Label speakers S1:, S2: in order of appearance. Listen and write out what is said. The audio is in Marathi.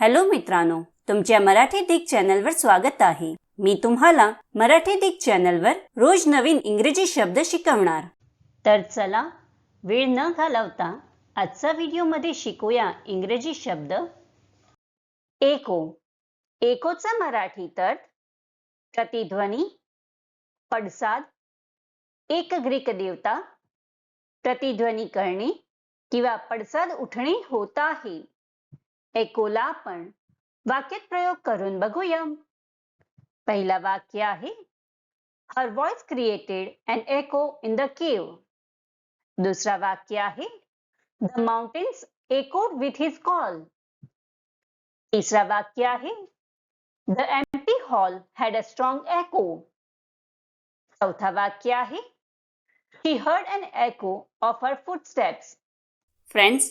S1: हॅलो मित्रांनो तुमच्या मराठी दिग चॅनलवर स्वागत आहे. मी तुम्हाला मराठी दिग चॅनलवर रोज नवीन इंग्रजी शब्द शिकवणार. तर चला वेळ न घालवता आजचा व्हिडिओमध्ये शिकूया इंग्रजी शब्द. एको. एकोचा मराठी तर प्रतिध्वनी पडसाद एक ग्रीक देवता प्रतिध्वनी करणे किंवा पडसाद उठणे होत आहे. एकोला आपण. वाक्यात प्रयोग करून बघूया पहिला वाक्य आहे her voice created and echo in the cave दुसरा वाक्य आहे the mountains echoed with his call तिसरा वाक्य आहे the empty hall had a strong echo चौथा वाक्य आहे he heard and echo of her footsteps friends